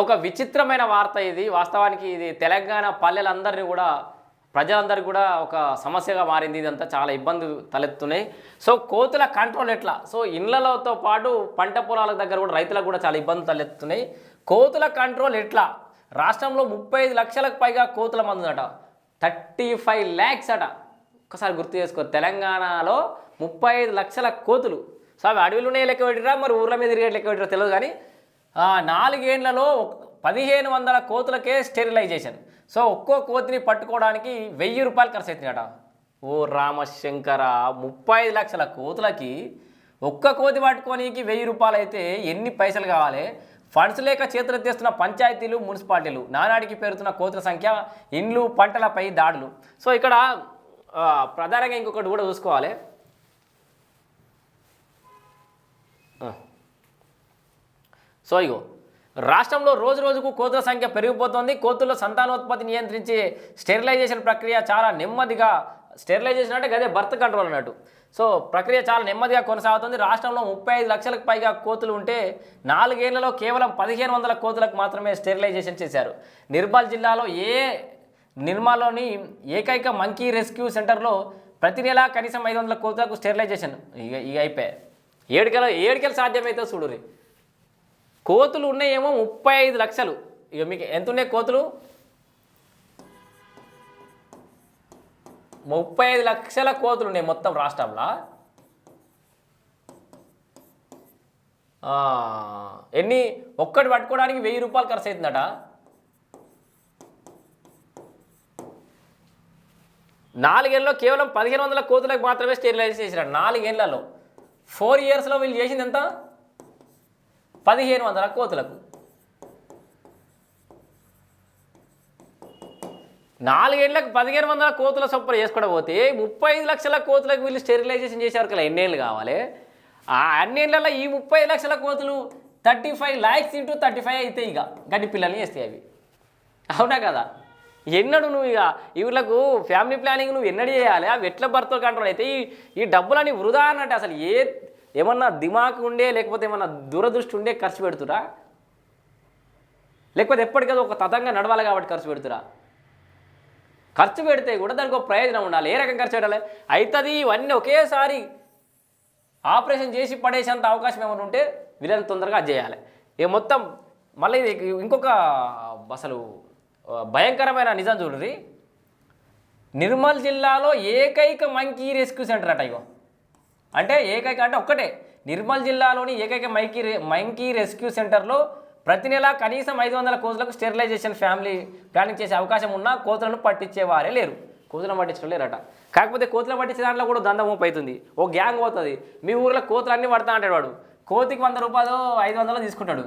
ఒక విచిత్రమైన వార్త ఇది. వాస్తవానికి ఇది తెలంగాణ పల్లెలందరినీ కూడా ప్రజలందరికీ కూడా ఒక సమస్యగా మారింది. ఇదంతా చాలా ఇబ్బందులు తలెత్తున్నాయి సో కోతుల కంట్రోల్ ఎట్లా? సో ఇండ్లతో పాటు పంట పొలాల దగ్గర కూడా రైతులకు కూడా చాలా ఇబ్బందులు తలెత్తున్నాయి కోతుల కంట్రోల్ ఎట్లా? రాష్ట్రంలో ముప్పై ఐదు లక్షలకు పైగా కోతుల మంది ఉందట. థర్టీ ఫైవ్ ల్యాక్స్ అట. ఒకసారి గుర్తు చేసుకో తెలంగాణలో ముప్పై ఐదు లక్షల కోతులు. సో అవి అడవిలోనే లెక్క పెట్టిరా మరి ఊర్ల మీద తిరిగే లెక్క పెట్టిరా తెలియదు కానీ నాలుగేండ్లలో పదిహేను వందల కోతులకే స్టెరిలైజేషన్. సో ఒక్కో కోతిని పట్టుకోవడానికి వెయ్యి రూపాయలు ఖర్చు అవుతున్నాయట ఓ రామశంకర ముప్పై ఐదు లక్షల కోతులకి ఒక్క కోతి పట్టుకోనికి వెయ్యి రూపాయలు అయితే ఎన్ని పైసలు కావాలి? ఫండ్స్ లేక చేతులు తీస్తున్న పంచాయతీలు మున్సిపాలిటీలు నానాడికి పెరుగుతున్న కోతుల సంఖ్య ఇండ్లు పంటలపై దాడులు. సో ఇక్కడ ప్రధానంగా ఇంకొకటి కూడా చూసుకోవాలి. సో ఇగో రాష్ట్రంలో రోజు రోజుకు కోతుల సంఖ్య పెరిగిపోతోంది. కోతుల్లో సంతానోత్పత్తి నియంత్రించే స్టెరిలైజేషన్ ప్రక్రియ చాలా నెమ్మదిగా స్టెరిలైజేషన్ అంటే అదే బర్త్ కంట్రోల్ అన్నట్టు. సో ప్రక్రియ చాలా నెమ్మదిగా కొనసాగుతుంది. రాష్ట్రంలో ముప్పై ఐదు లక్షలకు పైగా కోతులు ఉంటే నాలుగేళ్ళలో కేవలం పదిహేను వందల కోతులకు మాత్రమే స్టెరిలైజేషన్ చేశారు. నిర్మల్ జిల్లాలో ఏ నిర్మల్లోని ఏకైక మంకీ రెస్క్యూ సెంటర్లో ప్రతి నెల కనీసం ఐదు వందల కోతులకు స్టెరిలైజేషన్ ఇక ఇక అయిపోయాయి. ఏడుకెల ఏడుకెల సాధ్యమైతే చూడురి కోతులు ఉన్నాయేమో ముప్పై ఐదు లక్షలు. ఇక మీకు ఎంత ఉన్నాయి కోతులు? ముప్పై ఐదు లక్షల కోతులు ఉన్నాయి మొత్తం రాష్ట్రంలో. ఎన్ని? ఒక్కటి పట్టుకోవడానికి వెయ్యి రూపాయలు ఖర్చు అవుతుందట నాలుగేళ్ళలో కేవలం పదిహేను వందల కోతులకు మాత్రమే స్టెరిలైజ్ చేసినారు నాలుగేళ్ళలో ఫోర్ ఇయర్స్లో వీళ్ళు చేసింది ఎంత? పదిహేను వందల కోతులకు. నాలుగేళ్ళకు పదిహేను వందల కోతుల చొప్పున చేసుకోవడం పోతే ముప్పై ఐదు లక్షల కోతులకు వీళ్ళు స్టెరిలైజేషన్ చేసేవారు కదా ఎన్నేళ్ళు కావాలి? ఆ అన్నేళ్ళలో ఈ ముప్పై లక్షల కోతులు thirty five lakhs into thirty five అవుతాయి ఇక గడ్డి పిల్లల్ని వేస్తాయి అవి. అవునా కదా? ఎన్నడు నువ్వు ఇక వీళ్ళకు ఫ్యామిలీ ప్లానింగ్ నువ్వు ఎన్నడు చేయాలి? అవి ఎట్ల భర్తలు కంట్రోల్ అయితే ఈ ఈ డబ్బులని వృధా అన్నట్టు అసలు ఏ ఏమన్నా దిమాకు ఉండే లేకపోతే ఏమన్నా దూరదృష్టి ఉండే ఖర్చు పెడుతురా? లేకపోతే ఎప్పటికదో ఒక తతంగా నడవాలి కాబట్టి ఖర్చు పెడుతురా? ఖర్చు పెడితే కూడా దానికి ఒక ప్రయోజనం ఉండాలి. ఏ రకం ఖర్చు పెట్టాలి? అవుతుంది ఇవన్నీ ఒకేసారి ఆపరేషన్ చేసి పడేసేంత అవకాశం ఏమైనా ఉంటే వీళ్ళని తొందరగా అది చేయాలి. ఇక మొత్తం మళ్ళీ ఇది ఇంకొక అసలు భయంకరమైన నిజం చూడండి నిర్మల్ జిల్లాలో ఏకైక మంకీ రెస్క్యూ సెంటర్ అట ఇగో. అంటే ఏకైక అంటే ఒక్కటే. నిర్మల్ జిల్లాలోని ఏకైక మైకీ రె- రెస్క్యూ సెంటర్లో ప్రతి నెల కనీసం ఐదు వందల కోతులకు స్టెరిలైజేషన్ ఫ్యామిలీ ప్లానింగ్ చేసే అవకాశం ఉన్నా కోతులను పట్టించేవారే లేరు. కోతులను పట్టించడం లేరట. కాకపోతే కోతులను పట్టించే దాంట్లో కూడా దంద అవుతుంది. ఓ గ్యాంగ్ పోతుంది. మీ ఊర్లో కోతులు అన్నీ పడతా అంటాడు వాడు. కోతికి వంద రూపాయలు ఐదు వందలు తీసుకుంటాడు.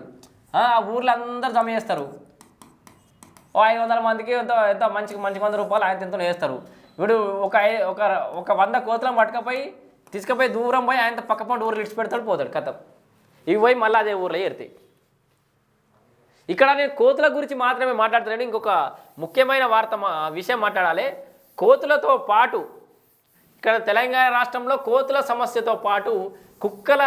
ఆ ఊర్లో అందరు జమ చేస్తారు. ఓ ఐదు వందల మందికి ఎంత ఎంత మంచి మంచి వంద రూపాయలు ఆయన ఎంతో వేస్తారు వీడు ఒక ఒక ఒక వంద కోతులను పట్టుకపోయి తీసుకుపోయి దూరం పోయి ఆయన పక్క పంట ఊర్లు ఇడిచిపెడతాడు పోతాడు కథ. ఇవి పోయి మళ్ళీ అదే ఊర్లో ఏరుతాయి ఇక్కడ నేను కోతుల గురించి మాత్రమే మాట్లాడుతున్నాను ఇంకొక ముఖ్యమైన వార్త మా విషయం మాట్లాడాలి. కోతులతో పాటు ఇక్కడ తెలంగాణ రాష్ట్రంలో కోతుల సమస్యతో పాటు కుక్కల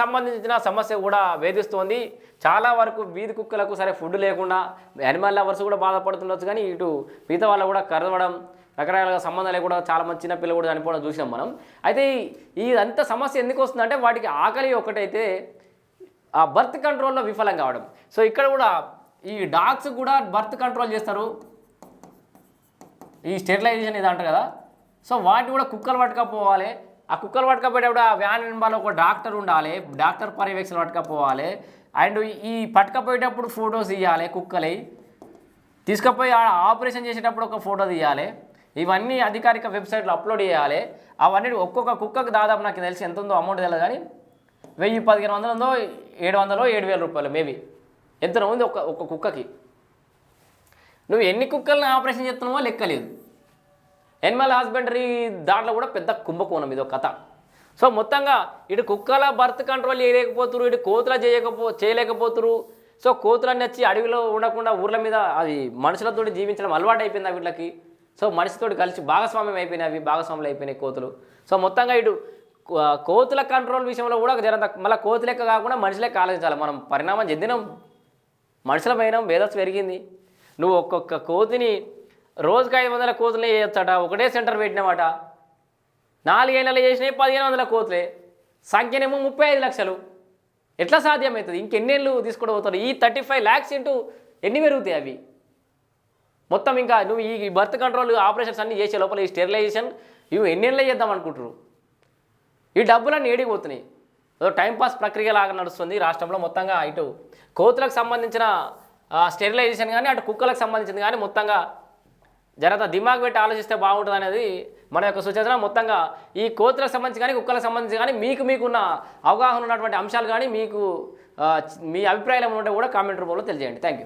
సంబంధించిన సమస్య కూడా వేధిస్తోంది. చాలా వరకు వీధి కుక్కలకు సరే ఫుడ్ లేకుండా యానిమల్ లవర్స్ కూడా బాధపడుతుండొచ్చు కానీ ఇటు మిగతా వాళ్ళు కూడా కరవడం రకరకాల సంబంధాలు కూడా చాలా మంది చిన్నపిల్లలు కూడా చనిపోవడం చూసినాం మనం. అయితే ఇదంతా సమస్య ఎందుకు వస్తుందంటే వాటికి ఆకలి ఒకటైతే ఆ బర్త్ కంట్రోల్లో విఫలం కావడం. సో ఇక్కడ కూడా ఈ డాగ్స్ కూడా బర్త్ కంట్రోల్ చేస్తారు. ఈ స్టెరిలైజేషన్ ఇది అంటారు కదా. సో వాటిని కూడా కుక్కలు పట్టుకపోవాలి. ఆ కుక్కలు పట్టుకపోయేటప్పుడు ఆ వ్యాన్ వెనకాల ఒక డాక్టర్ ఉండాలి. డాక్టర్ పర్యవేక్షణ పట్టుకపోవాలి. అండ్ ఈ పట్టుకపోయేటప్పుడు ఫొటోస్ ఇవ్వాలి కుక్కలై. తీసుకుపోయి ఆపరేషన్ చేసేటప్పుడు ఒక ఫోటో తీయాలి. ఇవన్నీ అధికారిక వెబ్సైట్లో అప్లోడ్ చేయాలి. అవన్నీ ఒక్కొక్క కుక్కకు దాదాపు నాకు తెలిసి ఎంత ఉందో అమౌంట్ తెలియదు కానీ వెయ్యి పదిహేను వందలు ఉందో ఏడు వందలో ఏడు వేల రూపాయలు మేబీ. ఎంత ఉంది ఒక ఒక కుక్కకి. నువ్వు ఎన్ని కుక్కల్ని ఆపరేషన్ చేస్తున్నావో లెక్కలేదు ఎనిమల్ హస్బెండరీ దాంట్లో కూడా పెద్ద కుంభకోణం ఇది ఒక కథ. సో మొత్తంగా ఇటు కుక్కల బర్త్ కంట్రోల్ చేయలేకపోతురు ఇటు కోతుల చేయకపో చేయలేకపోతురు. సో కోతులన్నీ వచ్చి అడవిలో ఉండకుండా ఊర్ల మీద అది మనుషులతో జీవించడం అలవాటు అయిపోయింది వీళ్ళకి. సో మనిషితోటి కలిసి భాగస్వామ్యం అయిపోయినాయి అవి భాగస్వాములు అయిపోయినాయి కోతులు. సో మొత్తంగా ఇటు కోతుల కంట్రోల్ విషయంలో కూడా జర మళ్ళీ కోతి లెక్క కాకుండా మనిషి లెక్క ఆలోచించాలి. మనం పరిణామం చెందినాం మనుషుల పైన మేధస్సు పెరిగింది. నువ్వు ఒక్కొక్క కోతిని రోజుకి ఐదు వందల కోతులే చేయొచ్చట ఒకటే సెంటర్ పెట్టినామట నాలుగైదు నెలలు చేసినాయి పదిహేను వందల కోతులే సంఖ్యనేమో ముప్పై ఐదు లక్షలు. ఎట్లా సాధ్యమవుతుంది? ఇంకెన్నేళ్ళు తీసుకుంటూ పోతారు? ఈ థర్టీ ఫైవ్ ల్యాక్స్ ఇంటూ ఎన్ని పెరుగుతాయి అవి? మొత్తం ఇంకా నువ్వు ఈ బర్త్ కంట్రోల్ ఆపరేషన్స్ అన్నీ చేసే లోపల ఈ స్టెరిలైజేషన్ ఇవి ఎన్నెళ్ళే చేద్దాం అనుకుంటారు ఈ డబ్బులన్నీ ఏడిగిపోతున్నాయి ఏదో టైంపాస్ ప్రక్రియ లాగా నడుస్తుంది రాష్ట్రంలో మొత్తంగా ఇటు కోతులకు సంబంధించిన స్టెరిలైజేషన్ కానీ అటు కుక్కలకు సంబంధించింది కానీ మొత్తంగా జనత దిమాగ్ పెట్టి ఆలోచిస్తే బాగుంటుంది అనేది మన యొక్క సూచన మొత్తంగా ఈ కోతులకు సంబంధించి కానీ కుక్కలకు సంబంధించి కానీ మీకు మీకున్న అవగాహన ఉన్నటువంటి అంశాలు కానీ మీకు మీ అభిప్రాయాలు ఏమైనా ఉంటే కూడా కామెంట్ రూపంలో తెలియజేయండి. Thank you